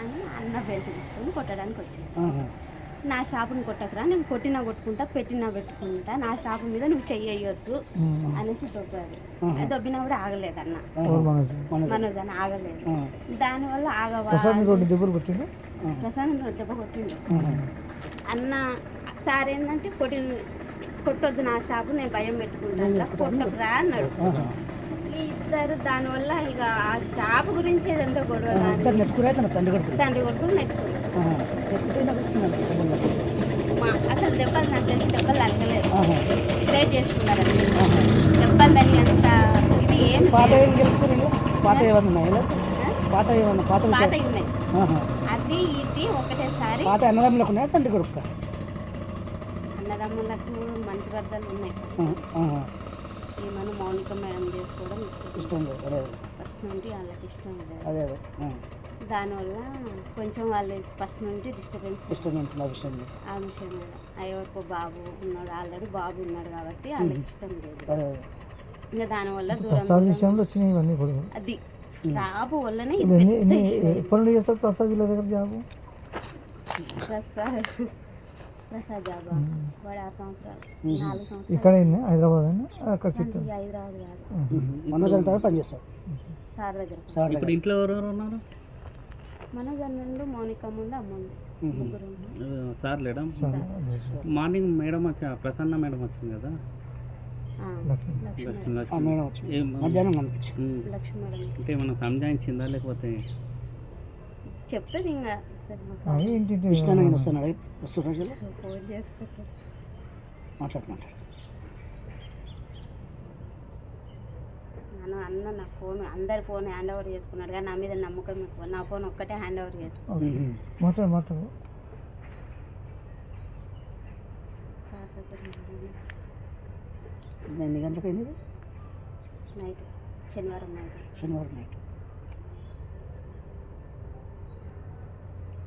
అని అన్న బెల్ట్ తీసుకొని కొట్టడానికి వచ్చింది. నా షాపుని కొట్టకురా నేను కొట్టినా కొట్టుకుంటా పెట్టినా పెట్టుకుంటా నా షాపు మీద నువ్వు చెయ్యొద్దు అనేసి దొబ్బాడు దొబ్బినా కూడా ఆగలేదు అన్న. మనోజ్ అని ఆగలేదు. దానివల్ల ఆగవా రెండు దెబ్బలు కొట్టిండు? ప్రసాదం దెబ్బ కొట్టిండు. అన్న సార్ ఏంటంటే కొట్టి కొట్టొద్దు నా షాపు నేను భయం పెట్టుకుంటాను కొట్టకురా అన్నాడు. ఇద్దరు దానివల్ల ఇక ఆ షాపు గురించి ఏదంతా గొడవ కానీ నెట్టుకురా తండ్రి కొడుకు తండ్రి కొడుకు అసలు దెబ్బలు నాకు తెలిసి దెబ్బలు తగ్గలేదు. ప్రేర్ చేసుకున్నారు అంతే. దెబ్బలు తగినంత ఇది ఏం పాత ఏం గెలుచుకోరు పాత ఏమన్నా? పాత ఏమన్నా పాత పాత? ఉన్నాయి. అది ఇది ఒకటేసారి పాత అన్నదమ్ములకు ఉన్నాయా? తండ్రి కొడుకు అన్నదమ్ములకు మంచి బద్దలు ఉన్నాయి. మౌనిక మేడం చేసుకోవడం ఇష్టం. ఇష్టం లేదు ఫస్ట్ నుండి వాళ్ళకి ఇష్టం లేదు. అదే అదే. ఆ. దానివల్ల కొంచెం వాళ్ళు ఫస్ట్ నుండి డిస్టర్బెన్స్. ఇష్టం నుంచి నా విషయం. ఆ విషయం ఎవరికో బాబు ఉన్నాడు ఆల్రెడీ బాబు ఉన్నాడు కాబట్టి వాళ్ళకి ఇష్టం లేదు. ఇంకా దానివల్ల ప్రసాద్ దూరం విషయంలో వచ్చినాయి ఇవన్నీ కూడా అది. జాబు వల్లనే ఎప్పటి నుండి చేస్తారు ప్రసాద్ వీళ్ళ దగ్గర జాబు? ప్రసాద్. ప్రసాద్ జాబా వాడు ఆరు సంవత్సరాలు నాలుగు సంవత్సరాలు. ఇక్కడ అయింది హైదరాబాద్ అని అక్కడ చిత్తూరు హైదరాబాద్ కాదు. మనోజ్ అంతా పనిచేస్తారు సార్ దగ్గర. సార్. ఇప్పుడు ఇంట్లో ఎవరెవరు ఉన్నారు? మన నుండి మౌనిక ముందు అమ్మ ఉంది ముగ్గురు ఉన్నారు. ఆ, సార్ లేడా? మార్నింగ్ మేడం వచ్చి ప్రసన్న మేడం వచ్చింది కదా? ఆ, లక్ష్మి. లక్ష్మి. మేడం వచ్చి ఏం? మధ్యాహ్నం కనిపించి ఉమ్. లక్ష్మి మేడం. అంటే ఏమన్నా సంజాయించిందా లేకపోతే చెప్తుంది ఇంకా ఏంటి వస్తున్నాడు వస్తున్నాడు ఫోన్ చేస్తారు మాట్లాడు మాట్లాడు నాన్న అన్న నా ఫోన్ అందరి ఫోన్ హ్యాండ్ ఓవర్ చేసుకున్నాడు కానీ నా మీద నమ్మకం ఎక్కువ. నా ఫోన్ ఒక్కటే హ్యాండ్ ఓవర్ చేసుకున్నాడు ఎన్ని గంటలకు అయింది? నైట్ శనివారం నైట్. శనివారం నైట్.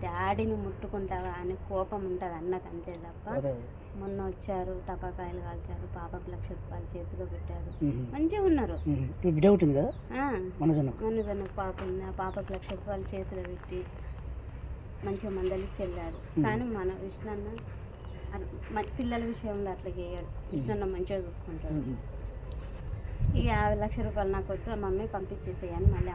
డాడీని ముట్టుకుంటావా అని కోపం ఉంటుంది అన్నకు అంతే తప్ప. మొన్న వచ్చారు టపాకాయలు కాల్చారు పాపకు లక్ష రూపాయలు చేతిలో పెట్టాడు మ్మ్. మంచిగా ఉన్నారు. బిడ్డ ఉంటుంది కదా? మనోజన్న పాప ఉంది. ఆ పాపకు లక్ష రూపాయలు చేతిలో పెట్టి మంచిగా మందలిచ్చి వెళ్ళాడు కానీ మన విష్ణన్న పిల్లల విషయంలో అట్లా చేయడు. విష్ణన్న మంచిగా చూసుకుంటాడు. ఇక యాభై లక్ష రూపాయలు నాకు వద్దు మమ్మీ పంపించేసేయని మళ్ళీ